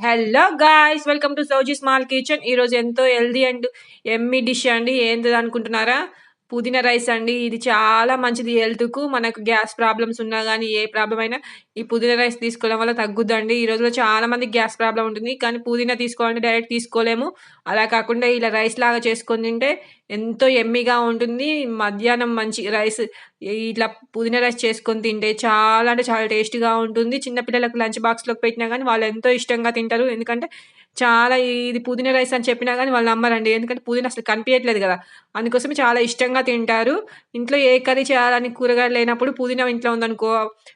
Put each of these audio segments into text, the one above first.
Hello guys welcome to Sowji small kitchen ఈరోజు ఎంతో healthy and yummy dish అండి. ఏంటిది అనుకుంటున్నారా? పుదీనా రైస్ అండి. ఇది చాలా మంచిది హెల్త్కు మనకు గ్యాస్ ప్రాబ్లమ్స్ ఉన్నా కానీ ఏ ప్రాబ్లం అయినా ఈ పుదీనా రైస్ తీసుకోవడం వల్ల తగ్గుద్దండి. ఈ రోజులో చాలా మంది గ్యాస్ ప్రాబ్లం ఉంటుంది. కానీ పుదీనా తీసుకోవాలంటే డైరెక్ట్ తీసుకోలేము. అలా కాకుండా ఇలా రైస్ లాగా చేసుకొని తింటే ఎంతో ఎమ్మిగా ఉంటుంది. మధ్యాహ్నం మంచి రైస్ ఇట్లా పుదీనా రైస్ చేసుకొని తింటే చాలా అంటే చాలా టేస్టీగా ఉంటుంది. చిన్నపిల్లలకు లంచ్ బాక్స్లోకి పెట్టినా కానీ వాళ్ళు ఎంతో ఇష్టంగా తింటారు. ఎందుకంటే చాలా ఇది పుదీనా రైస్ అని చెప్పినా కానీ వాళ్ళు నమ్మరండి. ఎందుకంటే పుదీనా అసలు కనిపించట్లేదు కదా. అందుకోసమే చాలా ఇష్టంగా తింటారు. ఇంట్లో ఏ కర్రీ చేయాలని కూరగాయలు లేనప్పుడు పుదీనా ఇంట్లో ఉందనుకో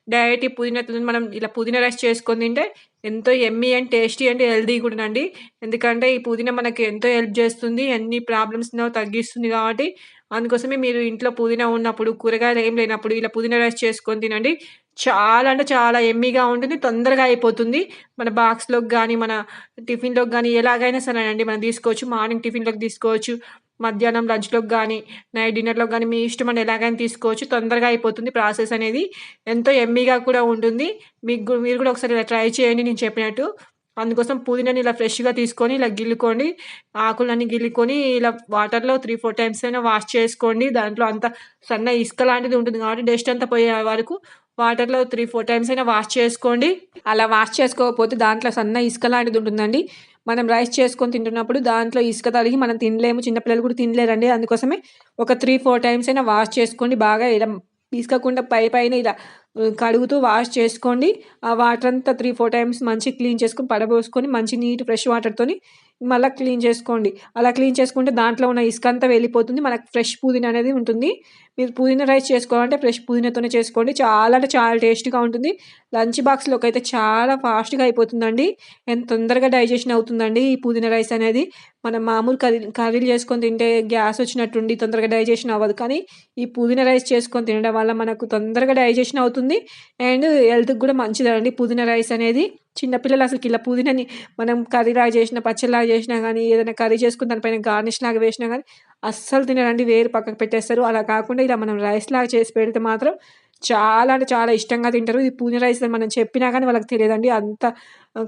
డైరెక్ట్ ఈ పుదీనా మనం ఇలా పుదీనా రైస్ చేసుకొని తింటే ఎంతో yummy and tasty and healthy కూడా అండి ఎందుకంటే ఈ పుదీనా మనకి ఎంతో హెల్ప్ చేస్తుంది ఎన్ని ప్రాబ్లమ్స్ తగ్గిస్తుంది కాబట్టి అందుకోసమే మీరు ఇంట్లో పుదీనా ఉన్నప్పుడు కూరగాయలు ఏం లేనప్పుడు ఇలా పుదీనా రైస్ చేసుకొని తినండి. చాలా అంటే చాలా ఎమ్మీగా ఉంటుంది తొందరగా అయిపోతుంది. మన బాక్స్లోకి కానీ మన టిఫిన్లోకి కానీ ఎలాగైనా సరే అండి మనం తీసుకోవచ్చు. మార్నింగ్ టిఫిన్లోకి తీసుకోవచ్చు మధ్యాహ్నం లంచ్లోకి కానీ నైట్ డిన్నర్లోకి కానీ మీ ఇష్టం అని ఎలాగైనా తీసుకోవచ్చు. తొందరగా అయిపోతుంది ప్రాసెస్ అనేది. ఎంతో ఎమ్మీగా కూడా ఉంటుంది. మీకు మీరు కూడా ఒకసారి ఇలా ట్రై చేయండి నేను చెప్పినట్టు. అందుకోసం పుదీనాని ఇలా ఫ్రెష్గా తీసుకొని ఇలా గిల్లుకొని ఆకులన్నీ గిల్లుకొని ఇలా వాటర్లో త్రీ ఫోర్ టైమ్స్ అయినా వాష్ చేసుకోండి. దాంట్లో అంత సన్న ఇసుక లాంటిది ఉంటుంది కాబట్టి డస్ట్ అంతా పోయే వరకు వాటర్లో త్రీ ఫోర్ టైమ్స్ అయినా వాష్ చేసుకోండి. అలా వాష్ చేసుకోకపోతే దాంట్లో సన్న ఇసుక లాంటిది ఉంటుందండి. మనం రైస్ చేసుకొని తింటున్నప్పుడు దాంట్లో ఇసుక తలిగి మనం తినలేము. చిన్నపిల్లలు కూడా తినలేరండి. అందుకోసమే ఒక త్రీ ఫోర్ టైమ్స్ అయినా వాష్ చేసుకోండి. బాగా ఇలా తీసుకోకుండా పై పైన ఇలా కడుగుతూ వాష్ చేసుకోండి. ఆ వాటర్ అంతా త్రీ ఫోర్ టైమ్స్ మంచి క్లీన్ చేసుకొని పడబోసుకొని మంచి నీట్ ఫ్రెష్ వాటర్తోని మళ్ళీ క్లీన్ చేసుకోండి. అలా క్లీన్ చేసుకుంటే దాంట్లో ఉన్న ఇసుక అంతా వెళ్ళిపోతుంది. మనకు ఫ్రెష్ పుదీనా అనేది ఉంటుంది. మీరు పుదీనా రైస్ చేసుకోవాలంటే ఫ్రెష్ పుదీనాతోనే చేసుకోండి. చాలా అంటే చాలా టేస్ట్గా ఉంటుంది. లంచ్ బాక్స్లోకి అయితే చాలా ఫాస్ట్గా అయిపోతుందండి. ఎంత తొందరగా డైజెషన్ అవుతుందండి ఈ పుదీనా రైస్ అనేది. మనం మామూలు కర్రీ కర్రీలు చేసుకొని తింటే గ్యాస్ వచ్చినట్టుండి తొందరగా డైజెషన్ అవ్వదు. కానీ ఈ పుదీనా రైస్ చేసుకొని తినడం వల్ల మనకు తొందరగా డైజెషన్ అవుతుంది. అండ్ హెల్త్కి కూడా మంచిదండి పుదీనా రైస్ అనేది. చిన్నపిల్లలు అసలు ఇలా పుదీనాని మనం కర్రీలాగా చేసిన పచ్చడిలాగా చేసినా కానీ ఏదైనా కర్రీ చేసుకుని దానిపైన గార్నిష్ లాగా వేసినా కానీ అస్సలు తినరండి వేరు పక్కకు పెట్టేస్తారు. అలా కాకుండా ఇలా మనం రైస్ లాగా చేసి పెడితే మాత్రం చాలా అంటే చాలా ఇష్టంగా తింటారు. ఇది పుదీనా రైస్ మనం చెప్పినా కానీ వాళ్ళకి తెలియదండి. అంత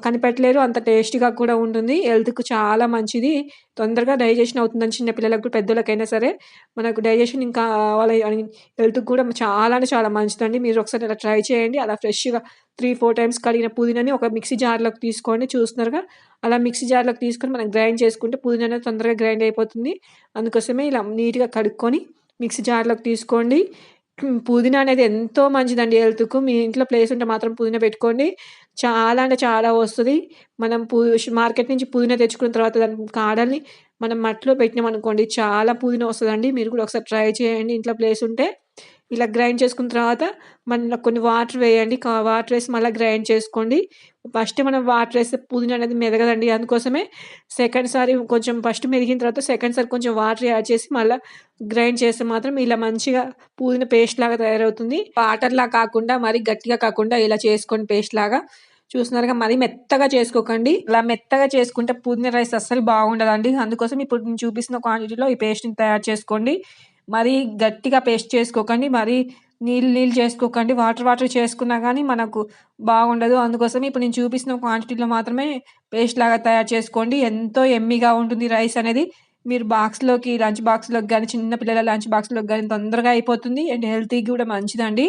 కనిపెట్టలేరు. అంత టేస్టీగా కూడా ఉంటుంది. హెల్త్కు చాలా మంచిది. తొందరగా డైజెషన్ అవుతుందని చిన్నపిల్లలకు పెద్దలకైనా సరే మనకు డైజెషన్ ఇంకా వాళ్ళ హెల్త్కి కూడా చాలా అంటే చాలా మంచిదండి. మీరు ఒకసారి అలా ట్రై చేయండి. అలా ఫ్రెష్గా త్రీ ఫోర్ టైమ్స్ కడిగిన పుదీనాని ఒక మిక్సీ జార్లోకి తీసుకోండి. చూస్తున్నారుగా? అలా మిక్సీ జార్లోకి తీసుకొని మనం గ్రైండ్ చేసుకుంటే పుదీనా తొందరగా గ్రైండ్ అయిపోతుంది. అందుకోసమే ఇలా నీట్గా కడుక్కొని మిక్సీ జార్లోకి తీసుకోండి. పుదీనా అనేది ఎంతో మంచిదండి హెల్త్కు. మీ ఇంట్లో ప్లేస్ ఉంటే మాత్రం పుదీనా పెట్టుకోండి. చాలా అంటే చాలా వస్తుంది. మనం పు మార్కెట్ నుంచి పుదీనా తెచ్చుకున్న తర్వాత దాని కాడల్ని మనం మట్టిలో పెట్టినాం అనుకోండి చాలా పుదీనా వస్తుందండి. మీరు కూడా ఒకసారి ట్రై చేయండి. ఇంట్లో ప్లేస్ ఉంటే ఇలా గ్రైండ్ చేసుకున్న తర్వాత మళ్ళీ కొన్ని వాటర్ వేయండి. వాటర్ వేసి మళ్ళీ గ్రైండ్ చేసుకోండి. ఫస్ట్ మనం వాటర్ వేస్తే పుదీనా అనేది మెదగదండి. అందుకోసమే సెకండ్ సారి కొంచెం ఫస్ట్ మెదిగిన తర్వాత సెకండ్ సారి కొంచెం వాటర్ యాడ్ చేసి మళ్ళీ గ్రైండ్ చేస్తే మాత్రం ఇలా మంచిగా పుదీనా పేస్ట్ లాగా తయారవుతుంది. వాటర్లా కాకుండా మరీ గట్టిగా కాకుండా ఇలా చేసుకోండి పేస్ట్ లాగా. చూస్తున్నారుగా మరీ మెత్తగా చేసుకోకండి. ఇలా మెత్తగా చేసుకుంటే పుదీనా రైస్ అస్సలు బాగుండదండి. అందుకోసం ఇప్పుడు నేను చూపిస్తున్న క్వాంటిటీలో ఈ పేస్ట్ని తయారు చేసుకోండి. మరీ గట్టిగా పేస్ట్ చేసుకోకండి మరీ నీళ్ళు నీళ్ళు చేసుకోకండి. వాటర్ వాటర్ చేసుకున్నా కానీ మనకు బాగుండదు. అందుకోసం ఇప్పుడు నేను చూపిస్తున్న క్వాంటిటీలో మాత్రమే పేస్ట్ లాగా తయారు చేసుకోండి. ఎంతో ఎమ్మిగా ఉంటుంది రైస్ అనేది. మీరు బాక్స్లోకి లంచ్ బాక్స్లోకి కానీ చిన్నపిల్లల లంచ్ బాక్స్లోకి కానీ తొందరగా అయిపోతుంది. అండ్ హెల్తీకి కూడా మంచిదండి.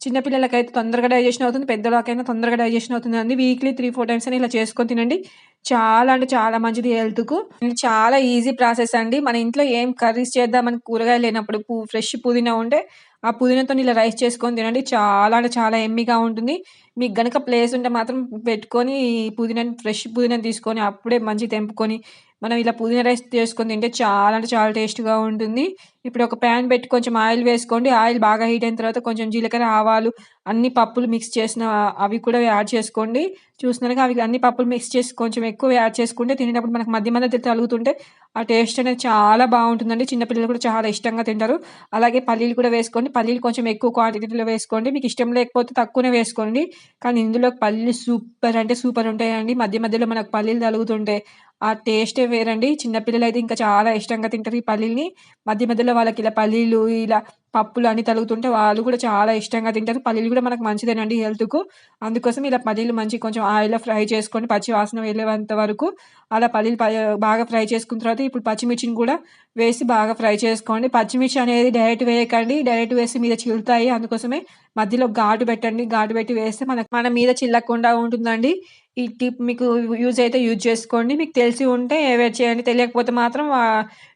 చిన్నపిల్లలకైతే తొందరగా డైజెషన్ అవుతుంది పెద్దలకైనా తొందరగా డైజెషన్ అవుతుంది అండి వీక్లీ త్రీ ఫోర్ టైమ్స్ అని ఇలా చేసుకొని తినండి. చాలా అంటే చాలా మంచిది హెల్త్కు చాలా ఈజీ ప్రాసెస్ అండి. మన ఇంట్లో ఏం కర్రీస్ చేద్దామని కూరగాయలు లేనప్పుడు ఫ్రెష్ పుదీనా ఉంటే ఆ పుదీనాతో ఇలా రైస్ చేసుకొని తినండి. చాలా అంటే చాలా ఎమ్మిగా ఉంటుంది. మీకు గనక ప్లేస్ ఉంటే మాత్రం పెట్టుకొని పుదీనాని ఫ్రెష్ పుదీనాని తీసుకొని అప్పుడే మంచి తెంపుకొని మనం ఇలా పుదీనా రైస్ చేసుకొని తింటే చాలా అంటే చాలా టేస్ట్గా ఉంటుంది. ఇప్పుడు ఒక ప్యాన్ పెట్టి కొంచెం ఆయిల్ వేసుకోండి. ఆయిల్ బాగా హీట్ అయిన తర్వాత కొంచెం జీలకర్ర ఆవాలు అన్ని పప్పులు మిక్స్ చేసిన అవి కూడా యాడ్ చేసుకోండి. చూస్తున్నారుగా అవి అన్ని పప్పులు మిక్స్ చేసి కొంచెం ఎక్కువ యాడ్ చేసుకుంటే తినేటప్పుడు మనకు మధ్య మధ్య తలుగుతుంటే ఆ టేస్ట్ అనేది చాలా బాగుంటుందండి. చిన్నపిల్లలు కూడా చాలా ఇష్టంగా తింటారు. అలాగే పల్లీలు కూడా వేసుకోండి. పల్లీలు కొంచెం ఎక్కువ క్వాంటిటీలో వేసుకోండి. మీకు ఇష్టం లేకపోతే తక్కువనే వేసుకోండి. కానీ ఇందులో పల్లీలు సూపర్ అంటే సూపర్ ఉంటాయండి. మధ్య మధ్యలో మనకు పల్లీలు తలుగుతుంటే ఆ టేస్టే వేరండి. చిన్నపిల్లలు అయితే ఇంకా చాలా ఇష్టంగా తింటారు ఈ పల్లీలని. మధ్య మధ్యలో వాళ్ళకి ఇలా పల్లీలు, ఇలా పప్పులు అన్నీ తలుగుతుంటే వాళ్ళు కూడా చాలా ఇష్టంగా తింటారు. పల్లీలు కూడా మనకు మంచిదేనండి హెల్త్‌కు. అందుకోసం ఇలా పల్లీలు మంచి కొంచెం ఆయిల్‌లో ఫ్రై చేసుకొని పచ్చి వాసన వెళ్ళేంత వరకు అలా పల్లీలు ప బాగా ఫ్రై చేసుకున్న తర్వాత ఇప్పుడు పచ్చిమిర్చిని కూడా వేసి బాగా ఫ్రై చేసుకోండి. పచ్చిమిర్చి అనేది డైరెక్ట్ వేయకండి. డైరెక్ట్ వేసి మీద చిల్లుతాయి. అందుకోసమే మధ్యలో ఘాటు పెట్టండి. ఘాటు పెట్టి వేస్తే మనకు మన మీద చిల్లకుండా ఉంటుందండి. ఈ టిప్ మీకు యూజ్ అయితే యూజ్ చేసుకోండి. మీకు తెలిసి ఉంటే అవాయిడ్ చేయండి. తెలియకపోతే మాత్రం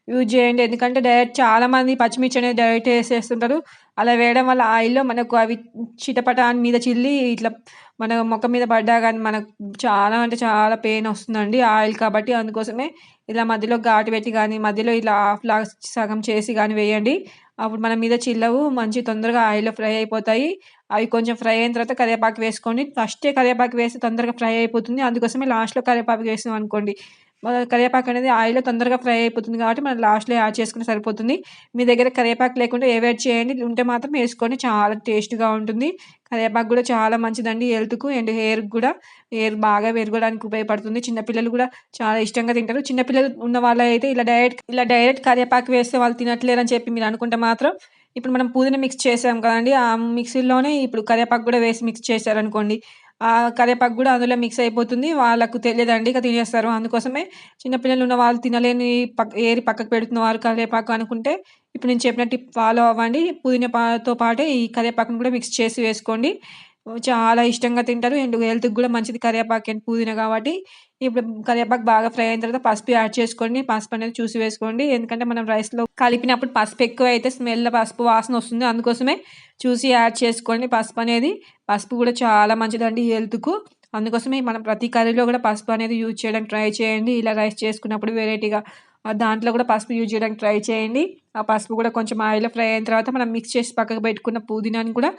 యూజ్ చేయండి. ఎందుకంటే డైరెక్ట్ చాలామంది పచ్చిమిర్చి అనేది డైరెక్ట్ వేసేస్తుంటారు అలా వేయడం వల్ల ఆయిల్‌లో మనకు అవి చిటపటాని మీద చిల్లి ఇట్లా మన మొక్క మీద పడ్డా కానీ మనకు చాలా అంటే చాలా పెయిన్ వస్తుందండి ఆయిల్ కాబట్టి. అందుకోసమే ఇలా మధ్యలో ఘాటు పెట్టి కానీ మధ్యలో ఇలా హాఫ్‌లా సగం చేసి కానీ వేయండి. అప్పుడు మన మీద చిల్లవు. మంచి తొందరగా ఆయిల్‌లో ఫ్రై అయిపోతాయి. అవి కొంచెం ఫ్రై అయిన తర్వాత కరివేపాకు వేసుకోండి. ఫస్టే కరివేపాకు వేస్తే తొందరగా ఫ్రై అయిపోతుంది. అందుకోసమే లాస్ట్‌లో కరివేపాకు వేసాం అనుకోండి కరివేపాకు అనేది ఆయిల్‌లో తొందరగా ఫ్రై అయిపోతుంది కాబట్టి మనం లాస్ట్‌లో యాడ్ చేసుకుంటే సరిపోతుంది. మీ దగ్గర కరివేపాకు లేకుండా అవాయిడ్ చేయండి. ఉంటే మాత్రం వేసుకోండి. చాలా టేస్ట్‌గా ఉంటుంది. కరివేపాకు కూడా చాలా మంచిదండి హెల్త్‌కు అండ్ హెయిర్ కూడా హెయిర్ బాగా పెరగడానికి ఉపయోగపడుతుంది. చిన్నపిల్లలు కూడా చాలా ఇష్టంగా తింటారు. చిన్నపిల్లలు ఉన్న వాళ్ళైతే ఇలా డైరెక్ట్ ఇలా డైరెక్ట్ కరివేపాకు వేస్తే వాళ్ళు తినట్లేరని చెప్పి మీరు అనుకుంటే మాత్రం ఇప్పుడు మనం పుదీనా మిక్స్ చేసాం కదండి ఆ మిక్సీలోనే ఇప్పుడు కరివేపాకు కూడా వేసి మిక్స్ చేశారనుకోండి. ఆ కరివేపాకు కూడా అందులో మిక్స్ అయిపోతుంది. వాళ్ళకు తెలియదండి. ఇక తినేస్తారు. అందుకోసమే చిన్నపిల్లలు ఉన్న వాళ్ళు తినలేని పక్ ఏరి పక్కకు పెడుతున్నవారు కరివేపాకు అనుకుంటే ఇప్పుడు నేను చెప్పిన టిప్ ఫాలో అవ్వండి. పుదీనా పాటే ఈ కరివేపాకును కూడా మిక్స్ చేసి వేసుకోండి. చాలా ఇష్టంగా తింటారు. అండ్ హెల్త్‌కి కూడా మంచిది కరివేపాకు అండ్ పుదీనా కాబట్టి ఇప్పుడు కరివేపాకు బాగా ఫ్రై అయిన తర్వాత పసుపు యాడ్ చేసుకోండి. పసుపు అనేది చూసి వేసుకోండి. ఎందుకంటే మనం రైస్‌లో కలిపినప్పుడు పసుపు ఎక్కువ అయితే స్మెల్ పసుపు వాసన వస్తుంది. అందుకోసమే చూసి యాడ్ చేసుకోండి పసుపు అనేది. పసుపు కూడా చాలా మంచిదండి హెల్త్‌కు. అందుకోసమే మనం ప్రతి కర్రీలో కూడా పసుపు అనేది యూజ్ చేయడానికి ట్రై చేయండి. ఇలా రైస్ చేసుకున్నప్పుడు వెరైటీగా దాంట్లో కూడా పసుపు యూజ్ చేయడానికి ట్రై చేయండి. ఆ పసుపు కూడా కొంచెం ఆయిల్‌లో ఫ్రై అయిన తర్వాత మనం మిక్స్ చేసి పక్కకు పెట్టుకున్న పుదీనాని కూడా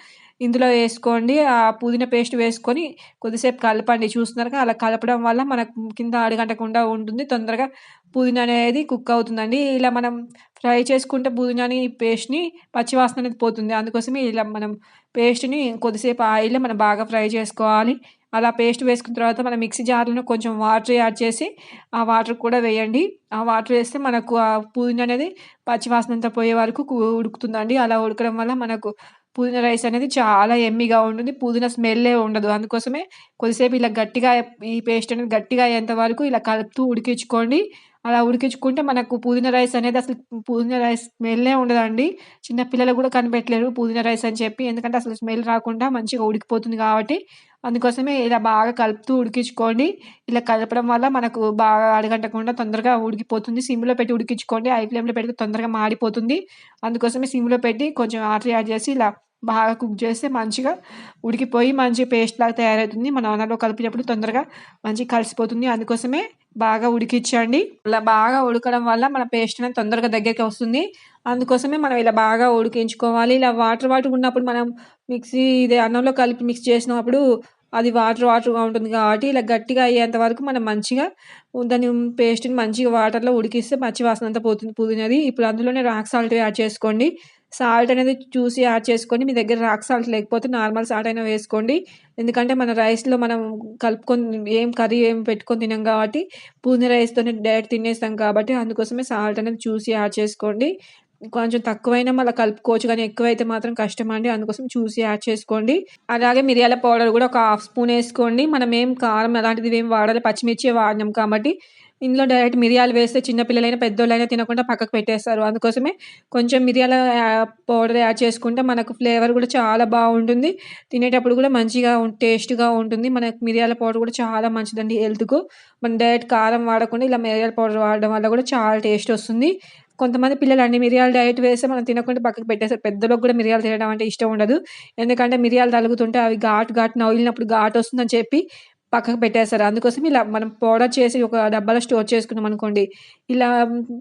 ఇందులో వేసుకోండి. ఆ పుదీనా పేస్ట్ వేసుకొని కొద్దిసేపు కలపండి. చూస్తున్నారుగా అలా కలపడం వల్ల మనకు కింద అడగంటకుండా ఉంటుంది. తొందరగా పుదీనా అనేది కుక్ అవుతుందండి. ఇలా మనం ఫ్రై చేసుకుంటే పుదీనాని పేస్ట్‌ని పచ్చివాసన అనేది పోతుంది. అందుకోసమే ఇలా మనం పేస్ట్‌ని కొద్దిసేపు ఆయిల్‌లో మనం బాగా ఫ్రై చేసుకోవాలి. అలా పేస్ట్ వేసుకున్న తర్వాత మన మిక్సీ జార్‌లో కొంచెం వాటర్ యాడ్ చేసి ఆ వాటర్ కూడా వేయండి. ఆ వాటర్ వేస్తే మనకు ఆ పుదీనా అనేది పచ్చివాసన అంతా పోయే వరకు ఉడుకుతుందండి. అలా ఉడకడం వల్ల మనకు పుదీనా రైస్ అనేది చాలా ఎమ్మిగా ఉంటుంది. పుదీనా స్మెల్లే ఉండదు. అందుకోసమే కొద్దిసేపు ఇలా గట్టిగా ఈ పేస్ట్ అనేది గట్టిగా అయ్యేంత వరకు ఇలా కలుపుతూ ఉడికించుకోండి. అలా ఉడికించుకుంటే మనకు పుదీనా రైస్ అనేది అసలు పుదీనా రైస్ స్మెల్లే ఉండదండి. చిన్న పిల్లలు కూడా కనిపెట్టలేరు పుదీనా రైస్ అని చెప్పి. ఎందుకంటే అసలు స్మెల్ రాకుండా మంచిగా ఉడికిపోతుంది కాబట్టి. అందుకోసమే ఇలా బాగా కలుపుతూ ఉడికించుకోండి. ఇలా కలపడం వల్ల మనకు బాగా అడగంటకుండా తొందరగా ఉడికిపోతుంది. సిమ్‌లో పెట్టి ఉడికించుకోండి. ఐ ఫ్లేమ్‌లో పెడితే తొందరగా మాడిపోతుంది. అందుకోసమే సిమ్‌లో పెట్టి కొంచెం వాటర్ యాడ్ చేసి ఇలా బాగా కుక్ చేస్తే మంచిగా ఉడికిపోయి మంచి పేస్ట్ లాగా తయారవుతుంది. మనం అన్నంలో కలిపినప్పుడు తొందరగా మంచిగా కలిసిపోతుంది. అందుకోసమే బాగా ఉడికించండి. ఇలా బాగా ఉడకడం వల్ల మన పేస్ట్ అనేది తొందరగా దగ్గరికి వస్తుంది. అందుకోసమే మనం ఇలా బాగా ఉడికించుకోవాలి. ఇలా వాటర్ వాటర్ ఉన్నప్పుడు మనం మిక్సీ ఇది అన్నంలో కలిపి మిక్స్ చేసినప్పుడు అది వాటర్ వాటర్‌గా ఉంటుంది కాబట్టి ఇలా గట్టిగా అయ్యేంత వరకు మనం మంచిగా దాని పేస్ట్‌ని మంచిగా వాటర్‌లో ఉడికిస్తే మంచి వాసన అంతా పోతుంది పుదీనది ఇప్పుడు అందులోనే రాక్ సాల్ట్ యాడ్ చేసుకోండి. సాల్ట్ అనేది చూసి యాడ్ చేసుకోండి. మీ దగ్గర రాక్ సాల్ట్ లేకపోతే నార్మల్ సాల్ట్ అయినా వేసుకోండి. ఎందుకంటే మన రైస్‌లో మనం కలుపుకొని ఏం కర్రీ ఏం పెట్టుకొని తినాం కాబట్టి పుదీనా రైస్‌తోనే డైరెక్ట్ తినేస్తాం కాబట్టి అందుకోసమే సాల్ట్ అనేది చూసి యాడ్ చేసుకోండి. కొంచెం తక్కువైనా మళ్ళీ కలుపుకోవచ్చు కానీ ఎక్కువైతే మాత్రం కష్టం అండి అందుకోసం చూసి యాడ్ చేసుకోండి. అలాగే మిరియాల పౌడర్ కూడా ఒక హాఫ్ స్పూన్ వేసుకోండి మనం ఏం కారం అలాంటిది ఏం వాడాలి పచ్చిమిర్చే వాడినాం కాబట్టి ఇందులో డైరెక్ట్ మిరియాలు వేస్తే చిన్నపిల్లలైనా పెద్దోళ్ళైనా తినకుండా పక్కకు పెట్టేస్తారు. అందుకోసమే కొంచెం మిరియాల పౌడర్ యాడ్ చేసుకుంటే మనకు ఫ్లేవర్ కూడా చాలా బాగుంటుంది. తినేటప్పుడు కూడా మంచిగా టేస్ట్‌గా ఉంటుంది. మనకు మిరియాల పౌడర్ కూడా చాలా మంచిదండి హెల్త్‌కు. మనం డైరెక్ట్ కారం వాడకుండా ఇలా మిరియాల పౌడర్ వాడడం వల్ల కూడా చాలా టేస్ట్ వస్తుంది. కొంతమంది పిల్లలు అన్ని మిరియాలు డైరెక్ట్ వేస్తే మనం తినకుండా పక్కకు పెట్టేస్తారు. పెద్దలకు కూడా మిరియాలు తినడం అంటే ఇష్టం ఉండదు. ఎందుకంటే మిరియాలు తలుగుతుంటే అవి ఘాట్ ఘాట్ నవ్విలినప్పుడు ఘాట్ వస్తుందని చెప్పి పక్కకు పెట్టేస్తారు. అందుకోసం ఇలా మనం పౌడర్ చేసి ఒక డబ్బాలో స్టోర్ చేసుకున్నాం అనుకోండి. ఇలా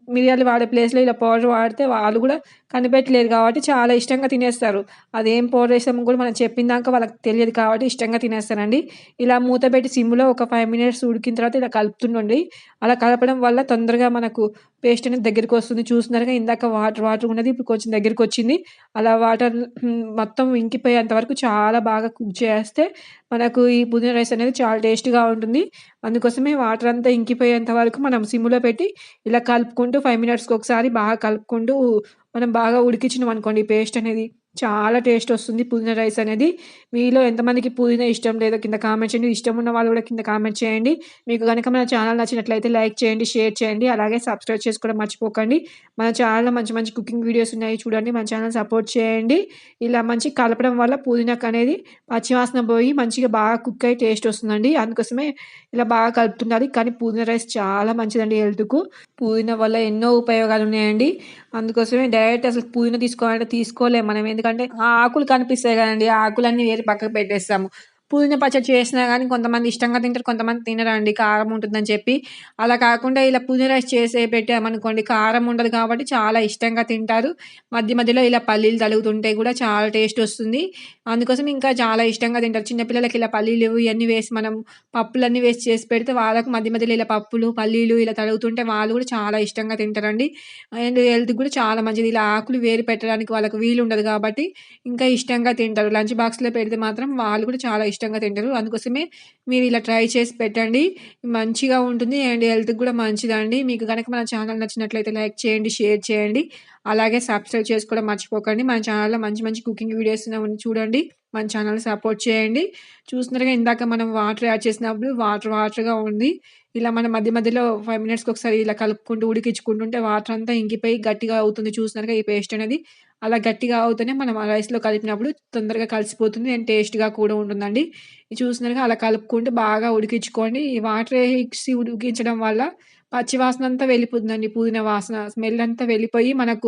మిరియాలు వాడే ప్లేస్‌లో ఇలా పౌడర్ వాడితే వాళ్ళు కూడా కనిపెట్టలేరు కాబట్టి చాలా ఇష్టంగా తినేస్తారు. అదేం పౌడర్ ఏసామో కూడా మనం చెప్పిందాక వాళ్ళకి తెలియదు కాబట్టి ఇష్టంగా తినేస్తారండి. ఇలా మూత పెట్టి సిమ్‌లో ఒక ఫైవ్ మినిట్స్ ఉడికిన తర్వాత ఇలా కలుపుతుండండి. అలా కలపడం వల్ల తొందరగా మనకు పేస్ట్ అనేది దగ్గరికి వస్తుంది. చూస్తున్నారుగా ఇందాక వాటర్ వాటర్ ఉన్నది ఇప్పుడు కొంచెం దగ్గరికొచ్చింది. అలా వాటర్ మొత్తం ఇంకిపోయేంత వరకు చాలా బాగా కుక్ చేస్తే మనకు ఈ పుదీనా రైస్ అనేది చాలా టేస్ట్‌గా ఉంటుంది. అందుకోసమే వాటర్ అంతా ఇంకిపోయేంత వరకు మనం సిమ్‌లో పెట్టి ఇలా కలుపుకుంటూ ఫైవ్ మినిట్స్‌కి ఒకసారి బాగా కలుపుకుంటూ మనం బాగా ఉడికించినాం అనుకోండి పేస్ట్ అనేది చాలా టేస్ట్ వస్తుంది పుదీనా రైస్ అనేది. మీలో ఎంతమందికి పుదీనా ఇష్టం లేదో కింద కామెంట్ చేయండి. ఇష్టం ఉన్న వాళ్ళు కూడా కింద కామెంట్ చేయండి. మీకు కనుక మన ఛానల్ నచ్చినట్లయితే లైక్ చేయండి, షేర్ చేయండి. అలాగే సబ్స్క్రైబ్ చేసుకోవడం మర్చిపోకండి. మన ఛానల్‌లో మంచి మంచి కుకింగ్ వీడియోస్ ఉన్నాయి చూడండి. మన ఛానల్ సపోర్ట్ చేయండి. ఇలా మంచి కలపడం వల్ల పుదీనాకు అనేది పచ్చివాసన పోయి మంచిగా బాగా కుక్ అయ్యి టేస్ట్ వస్తుందండి. అందుకోసమే ఇలా బాగా కలుపుతుండాలి. కానీ పుదీనా రైస్ చాలా మంచిదండి హెల్త్‌కు. పుదీనా వల్ల ఎన్నో ఉపయోగాలు ఉన్నాయండి. అందుకోసమే డైరెక్ట్ అసలు పుదీనా తీసుకోవాలంటే తీసుకోలేము మనం. ఎందుకంటే ఆ ఆకులు కనిపిస్తాయి కదండి ఆ ఆకులన్నీ వేరే పక్కకు పెట్టేస్తాము. పుదీనా పచ్చడి చేసినా కానీ కొంతమంది ఇష్టంగా తింటారు. కొంతమంది తినరండి కారం ఉంటుందని చెప్పి. అలా కాకుండా ఇలా పుదీనా రైస్ చేసే పెట్టామనుకోండి కారం ఉండదు కాబట్టి చాలా ఇష్టంగా తింటారు. మధ్య మధ్యలో ఇలా పల్లీలు తలుగుతుంటే కూడా చాలా టేస్ట్ వస్తుంది. అందుకోసం ఇంకా చాలా ఇష్టంగా తింటారు. చిన్నపిల్లలకి ఇలా పల్లీలు ఇవన్నీ వేసి మనం పప్పులన్నీ వేసి చేసి పెడితే వాళ్ళకు మధ్య మధ్యలో ఇలా పప్పులు, పల్లీలు ఇలా తలుగుతుంటే వాళ్ళు కూడా చాలా ఇష్టంగా తింటారండి. అండ్ హెల్త్‌కి కూడా చాలా మంచిది. ఇలా ఆకులు వేరు పెట్టడానికి వాళ్ళకి వీలుండదు కాబట్టి ఇంకా ఇష్టంగా తింటారు. లంచ్ బాక్స్‌లో పెడితే మాత్రం వాళ్ళు కూడా చాలా ఇష్టంగా తింటారు. అందుకోసమే మీరు ఇలా ట్రై చేసి పెట్టండి. మంచిగా ఉంటుంది అండ్ హెల్త్‌కి కూడా మంచిదండి. మీకు కనుక మన ఛానల్ నచ్చినట్లయితే లైక్ చేయండి, షేర్ చేయండి. అలాగే సబ్స్క్రైబ్ చేసుకోవడం మర్చిపోకండి. మన ఛానల్‌లో మంచి మంచి కుకింగ్ వీడియోస్ చూడండి. మన ఛానల్ సపోర్ట్ చేయండి. చూస్తున్నారుగా ఇందాక మనం వాటర్ యాడ్ చేసినప్పుడు వాటర్ వాటర్‌గా ఉంది. ఇలా మనం మధ్య మధ్యలో ఫైవ్ మినిట్స్‌కి ఒకసారి ఇలా కలుపుకుంటూ ఉడికించుకుంటుంటే వాటర్ అంతా ఇంకిపోయి గట్టిగా అవుతుంది చూస్తున్నారుగా ఈ పేస్ట్ అనేది. అలా గట్టిగా అవుతూనే మనం ఆ రైస్‌లో కలిపినప్పుడు తొందరగా కలిసిపోతుంది అండ్ టేస్ట్‌గా కూడా ఉంటుందండి. ఇది అలా కలుపుకుంటూ బాగా ఉడికించుకోండి. ఈ వాటర్ వేసి ఉడికించడం వల్ల పచ్చి వాసన అంతా వెళ్ళిపోతుందండి. పుదీనా వాసన స్మెల్ అంతా వెళ్ళిపోయి మనకు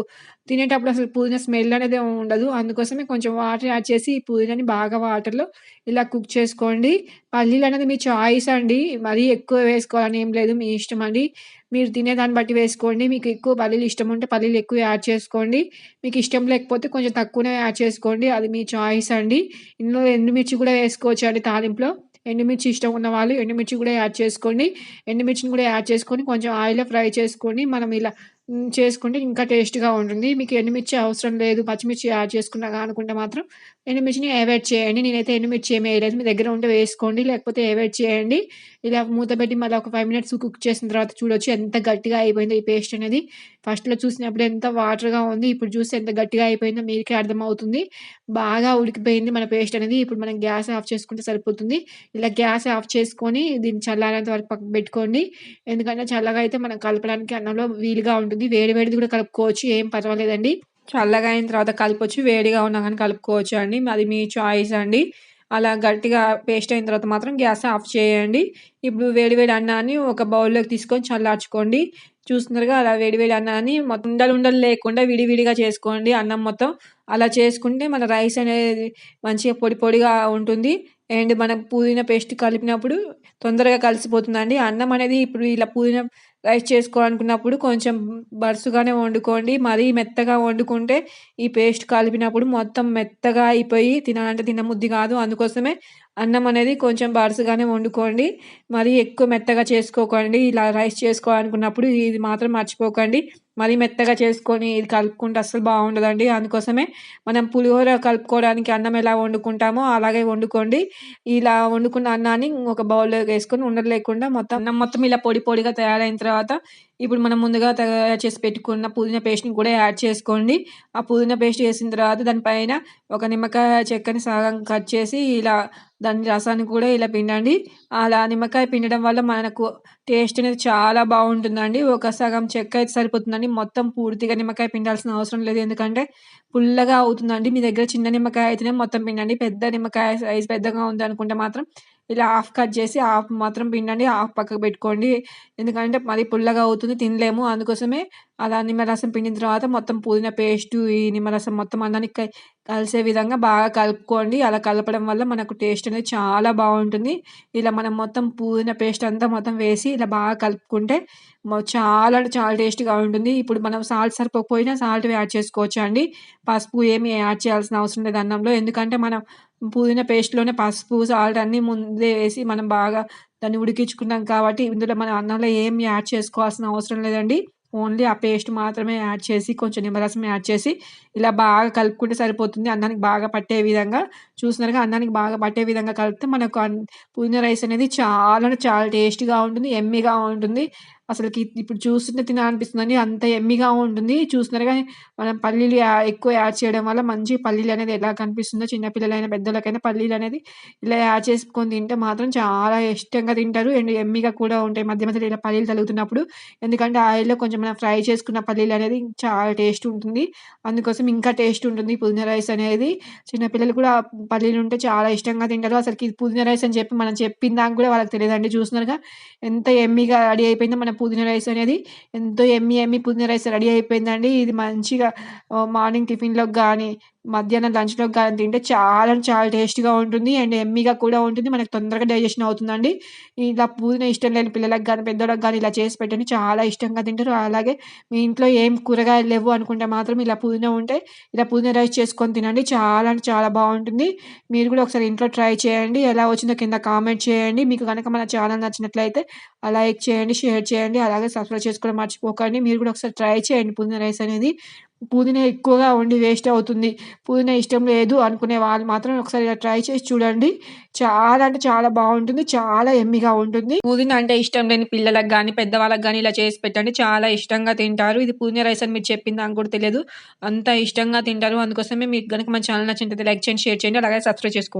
తినేటప్పుడు అసలు పుదీనా స్మెల్ అనేది ఉండదు. అందుకోసమే కొంచెం వాటర్ యాడ్ చేసి ఈ పుదీనాని బాగా వాటర్‌లో ఇలా కుక్ చేసుకోండి. పల్లీలు అనేది మీ చాయిస్ అండి. మరీ ఎక్కువ వేసుకోవాలని ఏం లేదు. మీ ఇష్టం అండి. మీరు తినే దాన్ని బట్టి వేసుకోండి. మీకు ఎక్కువ పల్లీలు ఇష్టం ఉంటే పల్లీలు ఎక్కువ యాడ్ చేసుకోండి. మీకు ఇష్టం లేకపోతే కొంచెం తక్కువనే యాడ్ చేసుకోండి. అది మీ చాయిస్ అండి. ఇందులో ఎండుమిర్చి కూడా వేసుకోవచ్చు అండి తాలింపులో. ఎండుమిర్చి ఇష్టం ఉన్న వాళ్ళు ఎండుమిర్చి కూడా యాడ్ చేసుకోండి. ఎండుమిర్చిని కూడా యాడ్ చేసుకొని కొంచెం ఆయిల్‌లో ఫ్రై చేసుకొని మనం ఇలా చేసుకుంటే ఇంకా టేస్ట్‌గా ఉంటుంది. మీకు ఎండుమిర్చి అవసరం లేదు పచ్చిమిర్చి యాడ్ చేసుకున్నా అనుకుంటే మాత్రం ఎండుమిర్చిని అవాయిడ్ చేయండి. నేనైతే ఎండుమిర్చి ఏమి వేయలేదు. మీ దగ్గర ఉంటే వేసుకోండి. లేకపోతే అవాయిడ్ చేయండి. ఇలా మూత పెట్టి మళ్ళీ ఒక ఫైవ్ మినిట్స్ కుక్ చేసిన తర్వాత చూడొచ్చు ఎంత గట్టిగా అయిపోయిందో ఈ పేస్ట్ అనేది. ఫస్ట్‌లో చూసినప్పుడు ఎంత వాటర్‌గా ఉంది. ఇప్పుడు చూస్తే ఎంత గట్టిగా అయిపోయిందో మీకే అర్థమవుతుంది. బాగా ఉడికిపోయింది మన పేస్ట్ అనేది. ఇప్పుడు మనం గ్యాస్ ఆఫ్ చేసుకుంటే సరిపోతుంది. ఇలా గ్యాస్ ఆఫ్ చేసుకొని దీన్ని చల్లారేంత వరకు పక్క పెట్టుకోండి. ఎందుకంటే చల్లగా అయితే మనం కలపడానికి అన్నంలో వీలుగా ఉంటుంది. వేడి వేడిది కూడా కలుపుకోవచ్చు. ఏం పర్వాలేదండి. చల్లగా అయిన తర్వాత కలపొచ్చు. వేడిగా ఉన్నా కానీ కలుపుకోవచ్చు అండి. అది మీ చాయిస్ అండి. అలా గట్టిగా పేస్ట్ అయిన తర్వాత మాత్రం గ్యాస్ ఆఫ్ చేయండి. ఇప్పుడు వేడి వేడి అన్నాన్ని ఒక బౌల్‌లోకి తీసుకొని చల్లార్చుకోండి. చూస్తున్నారుగా అలా వేడి వేడి అన్నాన్ని మొత్తం ఉండలు ఉండలు లేకుండా విడివిడిగా చేసుకోండి అన్నం మొత్తం. అలా చేసుకుంటే మన రైస్ అనేది మంచిగా పొడి పొడిగా ఉంటుంది. అండ్ మనం పుదీనా పేస్ట్ కలిపినప్పుడు తొందరగా కలిసిపోతుందండి. అన్నం అనేది ఇప్పుడు ఇలా పుదీనా రైస్ చేసుకోవాలనుకున్నప్పుడు కొంచెం బరుసుగానే వండుకోండి. మరీ మెత్తగా వండుకుంటే ఈ పేస్ట్ కలిపినప్పుడు మొత్తం మెత్తగా అయిపోయి తినాలంటే తినముద్ది కాదు. అందుకోసమే అన్నం అనేది కొంచెం బరుసుగానే వండుకోండి. మరీ ఎక్కువ మెత్తగా చేసుకోకండి. ఇలా రైస్ చేసుకోవాలనుకున్నప్పుడు ఇది మాత్రం మర్చిపోకండి. మరీ మెత్తగా చేసుకొని ఇది కలుపుకుంటే అస్సలు బాగుండదండి. అందుకోసమే మనం పులిహోర కలుపుకోవడానికి అన్నం ఎలా వండుకుంటామో అలాగే వండుకోండి. ఇలా వండుకున్న అన్నాన్ని ఒక బౌల్లో వేసుకొని ఉండలేకుండా మొత్తం అన్నం మొత్తం ఇలా పొడి పొడిగా తయారైన తర్వాత ఇప్పుడు మనం ముందుగా తయారు చేసి పెట్టుకున్న పుదీనా పేస్ట్‌ని కూడా యాడ్ చేసుకోండి. ఆ పుదీనా పేస్ట్ వేసిన తర్వాత దానిపైన ఒక నిమ్మకాయ చెక్కని సగం కట్ చేసి ఇలా దాని రసాన్ని కూడా ఇలా పిండండి. అలా నిమ్మకాయ పిండడం వల్ల మనకు టేస్ట్ అనేది చాలా బాగుంటుందండి. ఒక సగం చెక్క అయితే సరిపోతుందండి. మొత్తం పూర్తిగా నిమ్మకాయ పిండాల్సిన అవసరం లేదు. ఎందుకంటే పుల్లగా అవుతుందండి. మీ దగ్గర చిన్న నిమ్మకాయ అయితేనే మొత్తం పిండండి. పెద్ద నిమ్మకాయ సైజ్ పెద్దగా ఉంది అనుకుంటే మాత్రం ఇలా హాఫ్ కట్ చేసి హాఫ్ మాత్రం పిండండి. హాఫ్ పక్కకు పెట్టుకోండి. ఎందుకంటే మరి పుల్లగా అవుతుంది తినలేము. అందుకోసమే అలా నిమ్మరసం పిండిన తర్వాత మొత్తం పుదీనా పేస్టు, ఈ నిమ్మరసం మొత్తం అన్నానికి కలిసే విధంగా బాగా కలుపుకోండి. అలా కలపడం వల్ల మనకు టేస్ట్ అనేది చాలా బాగుంటుంది. ఇలా మనం మొత్తం పుదీనా పేస్ట్ అంతా మొత్తం వేసి ఇలా బాగా కలుపుకుంటే చాలా చాలా టేస్ట్‌గా ఉంటుంది. ఇప్పుడు మనం సాల్ట్ సరిపోకపోయినా సాల్ట్ యాడ్ చేసుకోవచ్చు అండి పసుపు ఏమి యాడ్ చేయాల్సిన అవసరం లేదు అన్నంలో. ఎందుకంటే మనం పుదీనా పేస్ట్‌లోనే పసుపు, సాల్ట్ అన్నీ ముందే వేసి మనం బాగా దాన్ని ఉడికించుకున్నాం కాబట్టి ఇందులో మన అన్నంలో ఏం యాడ్ చేసుకోవాల్సిన అవసరం లేదండి. ఓన్లీ ఆ పేస్ట్ మాత్రమే యాడ్ చేసి కొంచెం నిమ్మరసం యాడ్ చేసి ఇలా బాగా కలుపుకుంటే సరిపోతుంది అన్నానికి బాగా పట్టే విధంగా చూసినారుగా అన్నానికి బాగా పట్టే విధంగా కలిపితే మనకు పుదీనా రైస్ అనేది చాలా చాలా టేస్ట్గా ఉంటుంది ఎమ్మీగా ఉంటుంది అసలుకి ఇప్పుడు చూస్తుంటే తినాలనిపిస్తుందండి అంత ఎమ్మీగా ఉంటుంది. చూస్తున్నారు కానీ మనం పల్లీలు ఎక్కువ యాడ్ చేయడం వల్ల మంచి పల్లీలు అనేది ఎలా కనిపిస్తుందో చిన్నపిల్లలైనా పెద్దలకైనా పల్లీలు అనేది ఇలా యాడ్ చేసుకొని తింటే మాత్రం చాలా ఇష్టంగా తింటారు. అండ్ ఎమ్మీగా కూడా ఉంటాయి. మధ్య మధ్యలో ఇలా పల్లీలు తగులుతున్నప్పుడు. ఎందుకంటే ఆయిల్లో కొంచెం మనం ఫ్రై చేసుకున్న పల్లీలు అనేది చాలా టేస్ట్ ఉంటుంది. అందుకోసం ఇంకా టేస్ట్ ఉంటుంది పుదీనా రైస్ అనేది. చిన్నపిల్లలు కూడా పల్లీలు ఉంటే చాలా ఇష్టంగా తింటారు. అసలుకి పుదీనా రైస్ అని చెప్పి మనం చెప్పిన దానికి కూడా వాళ్ళకి తెలియదండి. చూస్తున్నారుగా ఎంత ఎమ్మీగా రెడీ అయిపోయిందో మన పుదీనా రైస్ అనేది ఎంతో ఎమ్మి ఎమ్మి పుదీనా రైస్ రెడీ అయిపోయిందండి. ఇది మంచిగా మార్నింగ్ టిఫిన్లోకి కానీ మధ్యాహ్నం లంచ్లో కానీ తింటే చాలా అంటే చాలా టేస్ట్గా ఉంటుంది అండ్ ఎమ్మీగా కూడా ఉంటుంది. మనకు తొందరగా డైజెషన్ అవుతుందండి. ఇలా పుదీనా ఇష్టం లేని పిల్లలకు కానీ పెద్దోళ్ళకి కానీ ఇలా చేసి పెట్టండి. చాలా ఇష్టంగా తింటారు. అలాగే మీ ఇంట్లో ఏం కూరగాయలు లేవు అనుకుంటే మాత్రం ఇలా పుదీనా ఉంటే ఇలా పుదీనా రైస్ చేసుకొని తినండి. చాలా అంటే చాలా బాగుంటుంది. మీరు కూడా ఒకసారి ఇంట్లో ట్రై చేయండి. ఎలా వచ్చిందో కింద కామెంట్ చేయండి. మీకు కనుక మన ఛానల్ నచ్చినట్లయితే లైక్ చేయండి షేర్ చేయండి. అలాగే సబ్స్క్రైబ్ చేసుకోవడం మర్చిపోకండి. మీరు కూడా ఒకసారి ట్రై చేయండి పుదీనా రైస్ అనేది. పుదీనా ఎక్కువగా ఉండి వేస్ట్ అవుతుంది. పుదీనా ఇష్టం లేదు అనుకునే వాళ్ళు మాత్రం ఒకసారి ఇలా ట్రై చేసి చూడండి. చాలా అంటే చాలా బాగుంటుంది. చాలా ఎమ్మిగా ఉంటుంది. పుదీనా అంటే ఇష్టం లేని పిల్లలకు కానీ పెద్దవాళ్ళకి కానీ ఇలా చేసి పెట్టండి. చాలా ఇష్టంగా తింటారు. ఇది పుదీనా రైస్ అని మీరు చెప్పింది అని కూడా తెలియదు. అంత ఇష్టంగా తింటారు. అందుకోసమే మీకు కనుక మన ఛానల్ నచ్చినట్లయితే లైక్ చేయండి షేర్ చేయండి. అలాగే సబ్స్క్రైబ్ చేసుకోండి.